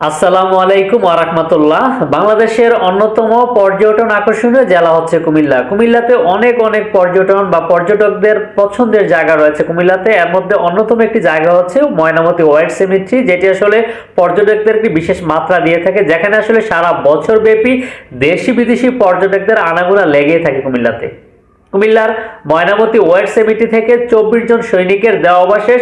আসসালামু আলাইকুম আরাকমাতুল্লাহ বাংলাদেশের অন্যতম পর্যটন আকর্ষণীয় জেলা হচ্ছে কুমিল্লা। কুমিল্লাতে অনেক অনেক পর্যটন বা পর্যটকদের পছন্দের জায়গা রয়েছে কুমিল্লাতে। এর মধ্যে অন্যতম একটি জায়গা হচ্ছে ময়নামতি ওয়াইল্ড সেমিট্রি, যেটি আসলে পর্যটকদেরকে বিশেষ মাত্রা দিয়ে থাকে, যেখানে আসলে সারা বছর ব্যাপী দেশি বিদেশি পর্যটকদের আনাগোনা লেগেই থাকে কুমিল্লাতে। কুমিল্লার ময়নামতি ওয়ার্ড সেমিটি থেকে চব্বিশ জন সৈনিকের দেওয়াবশেষ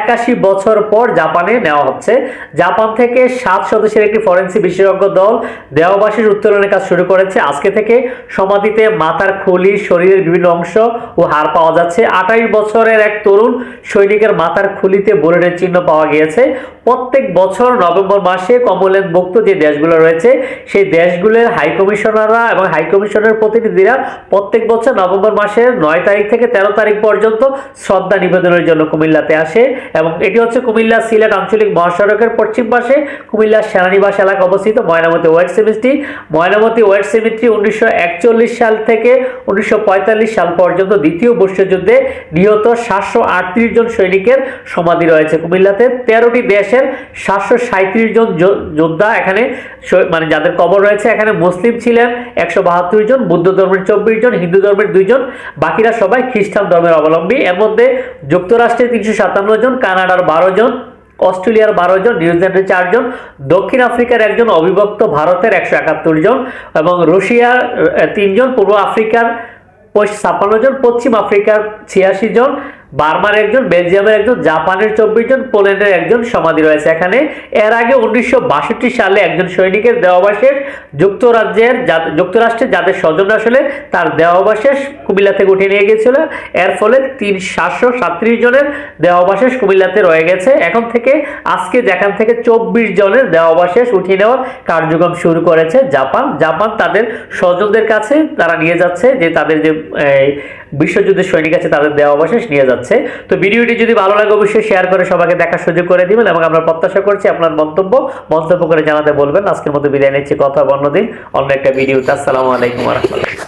একাশি বছর পর জাপানে নেওয়া হচ্ছে। জাপান থেকে সাত সদস্যের একটি ফরেন্সিক বিশেষজ্ঞ দল দেওয়াবশেষ উত্তোলনের কাজ শুরু করেছে। আজকে থেকে সমাধিতে মাথার খুলি, শরীরের বিভিন্ন অংশ ও হাড় পাওয়া যাচ্ছে। আঠাইশ বছরের এক তরুণ সৈনিকের মাথার খুলিতে বুলেটের চিহ্ন পাওয়া গিয়েছে। প্রত্যেক বছর নভেম্বর মাসে কমনওয়েলথ মুক্ত যে দেশগুলো রয়েছে, সেই দেশগুলোর হাইকমিশনাররা এবং হাইকমিশনের প্রতিনিধিরা প্রত্যেক বছর নভেম্বর মাসের নয় তারিখ থেকে তেরো তারিখ পর্যন্ত শ্রদ্ধা নিবেদনের জন্য কুমিল্লাতে আসে এবং এটি হচ্ছে কুমিল্লা সিলেট আঞ্চলিক মহাসড়কের পশ্চিম পাশে কুমিল্লা সেনানিবাস এলাকা অবস্থিত Mainamati war cemetery Mainamati war cemetery উনিশশো একচল্লিশ সাল থেকে উনিশশো পঁয়তাল্লিশ সাল পর্যন্ত দ্বিতীয় বিশ্বযুদ্ধে নিহত সাতশো আটত্রিশ জন সৈনিকের সমাধি রয়েছে কুমিল্লাতে। তেরোটি দেশের সাতশো জন যোদ্ধা এখানে মানে যাদের কবর রয়েছে, এখানে মুসলিম ছিলেন একশো বাহাত্তর জন, বুদ্ধ ধর্মের চব্বিশ জন, হিন্দু ধর্মের দুইজন বাকিরা সবাই খ্রিস্টান ধর্মের অবলম্বী। এর মধ্যে যুক্তরাষ্ট্রে তিনশো সাতান্ন জন, কানাডার বারো জন, অস্ট্রেলিয়ার বারো জন নিউজিল্যান্ডের চারজন দক্ষিণ আফ্রিকার একজন অবিভক্ত ভারতের একশো একাত্তর জন এবং রুশিয়ার তিনজন পূর্ব আফ্রিকার ছাপ্পান্ন জন, পশ্চিম আফ্রিকার ছিয়াশি জন বার্মার একজন, বেলজিয়ামের একজন, জাপানের চব্বিশ জন, পোল্যান্ডের একজন সমাধি রয়েছে। এখানে এর আগে উনিশশো বাষট্টি সালে একজন সৈনিকের দেওয়াবাসের যুক্তরাজ্যের যা- যুক্তরাষ্ট্রের যাদের স্বজন আসলে তার দেওয়াবাশেষ কুমিল্লা থেকে উঠিয়ে নিয়ে গিয়েছিল। এর ফলে তিন সাতশো সাতত্রিশ জনের দেওয়াবাশেষ কুমিল্লাতে রয়ে গেছে। এখন থেকে আজকে যেখান থেকে চব্বিশ জনের দেওয়াবাশেষ উঠিয়ে নেওয়ার কার্যক্রম শুরু করেছে জাপান। জাপান তাদের স্বজনদের কাছে তারা নিয়ে যাচ্ছে যে তাদের যে বিশ্বযুদ্ধের সৈনিক আছে, তাদের দেওয়াবশেষ নিয়ে যাচ্ছে। তো ভিডিওটি যদি ভালো লাগে অবশ্যই শেয়ার করে সবাইকে দেখার সুযোগ করে দিবেন এবং আমরা প্রত্যাশা করছি আপনার মন্তব্য মন্তব্য করে জানাতে বলবেন। আজকের মতো বিদায় নিচ্ছি। কথা অন্যদিন অন্য একটা ভিডিওতে। আসসালামু আলাইকুম রহমতুল্লাহ।